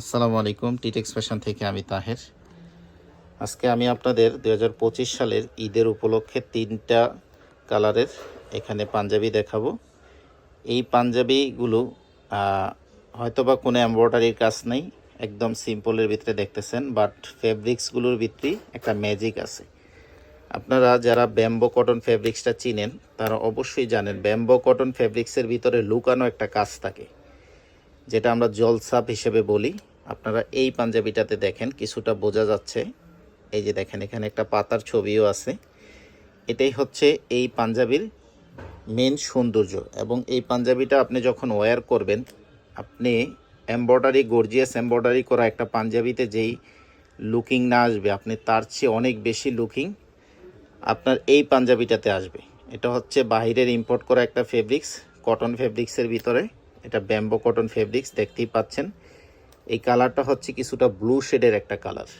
আসসালামু আলাইকুম টিটেক্স ফ্যাশন থেকে আমি তাহের। আজকে আমি আপনাদের দু হাজার পঁচিশ সালের ঈদের উপলক্ষে তিনটা কালারের এখানে পাঞ্জাবি দেখাবো। এই পাঞ্জাবিগুলো হয়তোবা কোনো এমব্রয়ডারির কাজ নেই, একদম সিম্পলের ভিতরে দেখতেছেন, বাট ফেব্রিক্সগুলোর ভিতরে একটা ম্যাজিক আছে। আপনারা যারা ব্যাম্বো কটন ফেব্রিক্সটা চিনেন, তারা অবশ্যই জানেন ব্যাম্বো কটন ফেব্রিক্সের ভিতরে লুকানো একটা কাজ থাকে। যেটা আমরা জলসাপ হিসেবে বলি। আপনারা এই পাঞ্জাবিটাতে দেখেন, কিছুটা বোঝা যাচ্ছে। এই যে দেখেন, এখানে একটা পাতার ছবিও আছে। এটাই হচ্ছে এই পাঞ্জাবির মেন সৌন্দর্য এবং এই পাঞ্জাবিটা আপনি যখন ওয়্যার করবেন, আপনি এমব্রয়ডারি, গর্জিয়াস এমব্রয়ডারি করা একটা পাঞ্জাবিতে যেই লুকিং না আসবে, আপনি তার চেয়ে অনেক বেশি লুকিং আপনার এই পাঞ্জাবিটাতে আসবে। এটা হচ্ছে বাহিরের ইম্পোর্ট করা একটা ফেব্রিক্স, কটন ফেব্রিক্সের ভিতরে। এটা ব্যাম্বো কটন ফেব্রিক্স দেখতেই পাচ্ছেন। এই কালারটা হচ্ছে কিছুটা ব্লু শেডের একটা কালার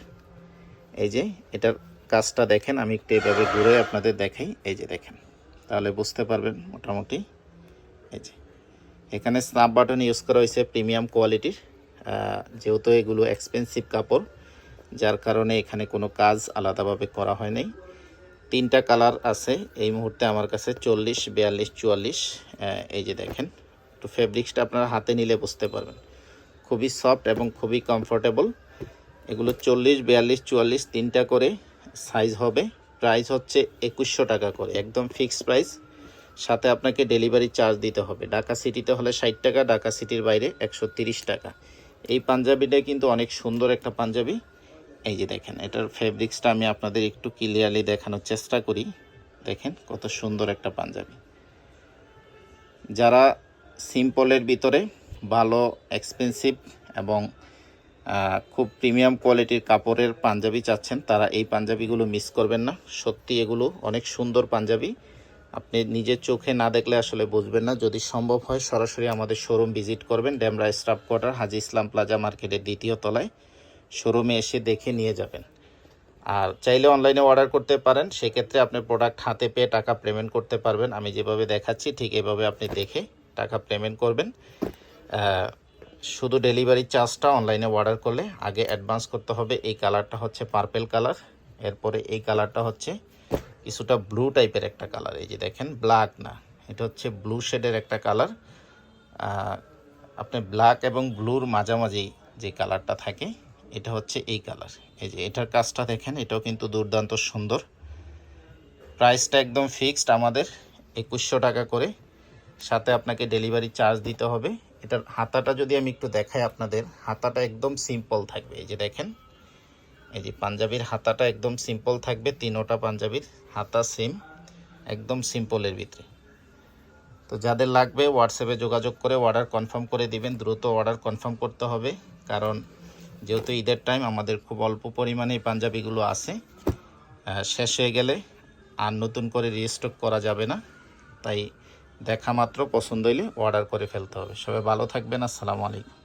এই যে, এটার কাজটা দেখেন, আমি একটু এভাবে ঘুরে আপনাদের দেখাই। এই যে দেখেন, তাহলে বুঝতে পারবেন মোটামুটি। এই যে, এখানে স্নাপ বাটন ইউজ করা হয়েছে প্রিমিয়াম কোয়ালিটির যেহেতু এগুলো এক্সপেন্সিভ কাপড়, যার কারণে এখানে কোনো কাজ আলাদাভাবে করা হয় নাই। তিনটা কালার আছে, এই মুহূর্তে আমার কাছে চল্লিশ, বিয়াল্লিশ, চুয়াল্লিশ এই যে দেখেন। তো ফেব্রিক্সটা আপনারা হাতে নিলে বুঝতে পারবেন। খুবই সফট এবং খুবই কমফোর্টেবল এগুলো চল্লিশ, বিয়াল্লিশ, চুয়াল্লিশ তিনটা করে সাইজ হবে। প্রাইস হচ্ছে একুশশো টাকা করে, একদম ফিক্সড প্রাইস সাথে আপনাকে ডেলিভারি চার্জ দিতে হবে। ঢাকা সিটিতে হলে ষাট টাকা, ঢাকা সিটির বাইরে একশো টাকা। এই পাঞ্জাবিটা কিন্তু অনেক সুন্দর একটা পাঞ্জাবি। এই যে দেখেন, এটার ফেব্রিক্সটা আমি আপনাদের একটু ক্লিয়ারলি দেখানোর চেষ্টা করি। দেখেন কত সুন্দর একটা পাঞ্জাবি। যারা সিম্পলের ভিতরে ভালো এক্সপেন্সিভ এবং খুব প্রিমিয়াম কোয়ালিটির কাপড়ের পাঞ্জাবি চাচ্ছেন, তারা এই পাঞ্জাবিগুলো মিস করবেন না। সত্যি এগুলো অনেক সুন্দর পাঞ্জাবি। আপনি নিজের চোখে না দেখলে আসলে বুঝবেন না। যদি সম্ভব হয় সরাসরি আমাদের শোরুম ভিজিট করবেন Demra staff quarter, Haji Islam plaza মার্কেটের দ্বিতীয় তলায়। শোরুমে এসে দেখে নিয়ে যাবেন। আর চাইলে অনলাইনে অর্ডার করতে পারেন। সেক্ষেত্রে আপনি প্রোডাক্ট হাতে পেয়ে টাকা পেমেন্ট করতে পারবেন। আমি যেভাবে দেখাচ্ছি ঠিক এভাবে আপনি দেখে টাকা পেমেন্ট করবেন। শুধু ডেলিভারি চার্জটা অনলাইনে অর্ডার করলে, আগে অ্যাডভান্স করতে হবে, এই কালারটা হচ্ছে পার্পেল কালার এরপরে এই কালারটা হচ্ছে কিছুটা ব্লু টাইপের একটা কালার এই যে দেখেন ব্ল্যাক না, এটা হচ্ছে ব্লু শেডের একটা কালার আপনি ব্ল্যাক এবং ব্লুর মাঝামাঝি যে কালারটা থাকে, এটা হচ্ছে এই কালার এই যে এটার কাজটা দেখেন, এটাও কিন্তু দুর্দান্ত সুন্দর। প্রাইসটা একদম ফিক্সড আমাদের, একুশশো টাকা করে। সাথে আপনাকে ডেলিভারি চার্জ দিতে হবে। এটার হাতাটা যদি আমি একটু দেখাই আপনাদের, হাতাটা একদম সিম্পল থাকবে। এই যে দেখেন, এই যে পাঞ্জাবির হাতাটা একদম সিম্পল থাকবে, তিনোটা পাঞ্জাবির হাতা সিম একদম সিম্পলের ভিতরে। তো যাদের লাগবে হোয়াটসঅ্যাপে যোগাযোগ করে অর্ডার কনফার্ম করে দিবেন, দ্রুত অর্ডার কনফার্ম করতে হবে। কারণ যেহেতু ঈদের টাইম আমাদের খুব অল্প পরিমাণে এই পাঞ্জাবিগুলো আছে। শেষ হয়ে গেলে আর নতুন করে রিস্টক করা যাবে না। তাই দেখা মাত্র পছন্দ হইলে অর্ডার করে ফেলতে হবে। সবাই ভালো থাকবেন আসসালামু আলাইকুম।